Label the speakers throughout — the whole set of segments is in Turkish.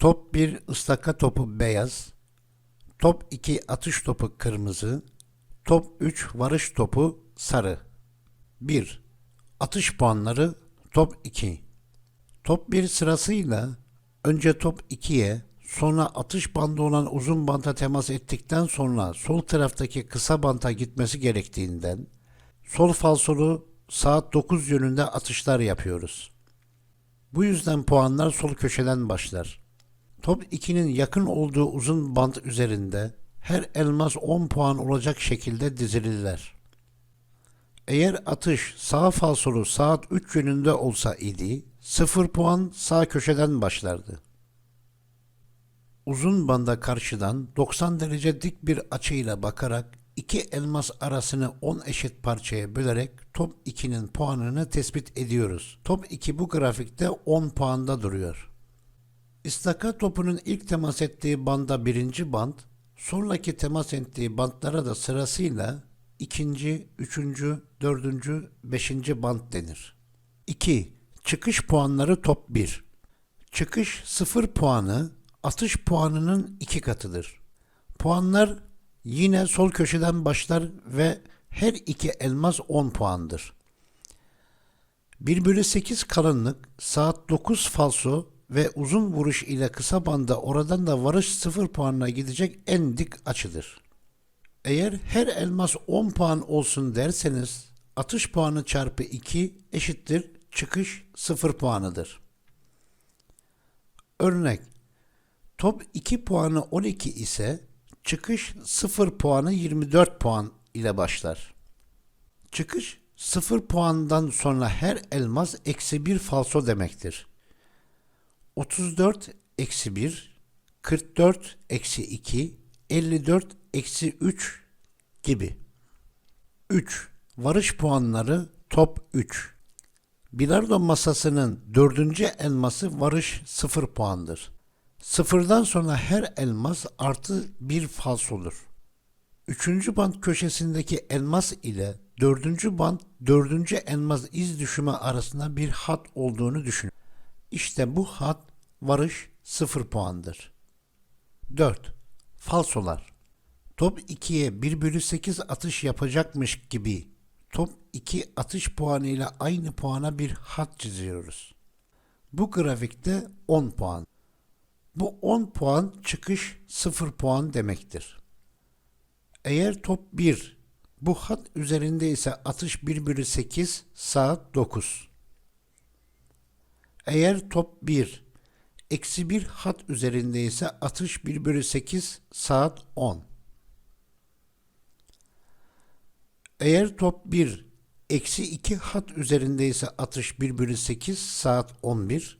Speaker 1: Top 1 ıstaka topu beyaz. Top 2 atış topu kırmızı. Top 3 varış topu sarı. 1. Atış puanları top 2. Top 1 sırasıyla önce top 2'ye sonra atış bandı olan uzun banta temas ettikten sonra sol taraftaki kısa banta gitmesi gerektiğinden sol falsolu saat 9 yönünde atışlar yapıyoruz. Bu yüzden puanlar sol köşeden başlar. Top 2'nin yakın olduğu uzun bant üzerinde her elmas 10 puan olacak şekilde dizilirler. Eğer atış sağ falsolu saat 3 yönünde olsa idi 0 puan sağ köşeden başlardı. Uzun banda karşıdan 90 derece dik bir açıyla bakarak iki elmas arasını 10 eşit parçaya bölerek top 2'nin puanını tespit ediyoruz. Top 2 bu grafikte 10 puanda duruyor. İstaka topunun ilk temas ettiği banda birinci band, sonraki temas ettiği bantlara da sırasıyla ikinci, üçüncü, dördüncü, beşinci band denir. 2. Çıkış puanları top 1. Çıkış 0 puanı atış puanının iki katıdır. Puanlar yine sol köşeden başlar ve her iki elmas 10 puandır. 1 bölü 8 kalınlık, saat 9 falso ve uzun vuruş ile kısa banda oradan da varış 0 puanına gidecek en dik açıdır. Eğer her elmas 10 puan olsun derseniz atış puanı çarpı 2 eşittir çıkış 0 puanıdır. Örnek Top 2 puanı 12 ise çıkış 0 puanı 24 puan ile başlar. Çıkış 0 puandan sonra her elmas eksi 1 falso demektir. 34 eksi 1, 44 eksi 2, 54 eksi 3 gibi. 3. Varış puanları top 3. Bilardo masasının dördüncü elması varış 0 puandır. Sıfırdan sonra her elmas artı bir falsodur. Üçüncü bant köşesindeki elmas ile dördüncü bant dördüncü elmas iz düşümü arasında bir hat olduğunu düşünün. İşte bu hat varış 0 puandır. 4. Falsolar. Top 2'ye 1 bölü 8 atış yapacakmış gibi top 2 atış puanıyla aynı puana bir hat çiziyoruz. Bu grafikte 10 puan. Bu 10 puan çıkış 0 puan demektir. Eğer top 1 bu hat üzerinde ise atış 1 bölü 8 saat 9. Eğer top 1 eksi 1 hat üzerinde ise atış 1 bölü 8 saat 10. Eğer top 1 eksi 2 hat üzerinde ise atış 1 bölü 8 saat 11.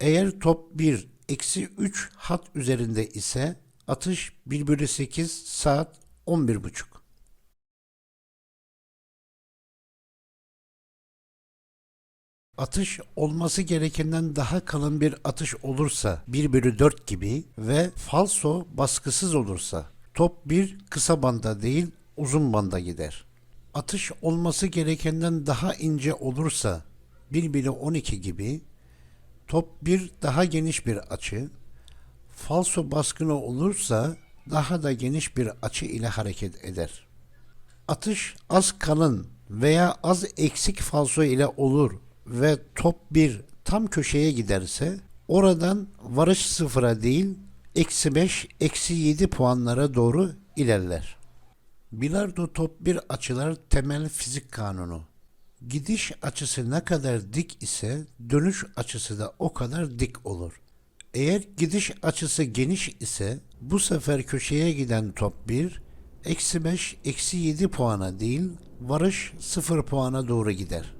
Speaker 1: Eğer top 1 eksi 3 hat üzerinde ise atış 1 bölü 8 saat 11.30. Atış olması gerekenden daha kalın bir atış olursa 1 bölü 4 gibi ve falso baskısız olursa top 1 kısa banda değil uzun banda gider. Atış olması gerekenden daha ince olursa 1 bölü 12 gibi top bir daha geniş bir açı, falso baskını olursa daha da geniş bir açı ile hareket eder. Atış az kalın veya az eksik falso ile olur ve top bir tam köşeye giderse oradan varış sıfıra değil eksi 5 eksi 7 puanlara doğru ilerler. Bilardo top 1 açılar temel fizik kanunu. Gidiş açısı ne kadar dik ise dönüş açısı da o kadar dik olur. Eğer gidiş açısı geniş ise bu sefer köşeye giden top 1 eksi 5 eksi 7 puana değil varış 0 puana doğru gider.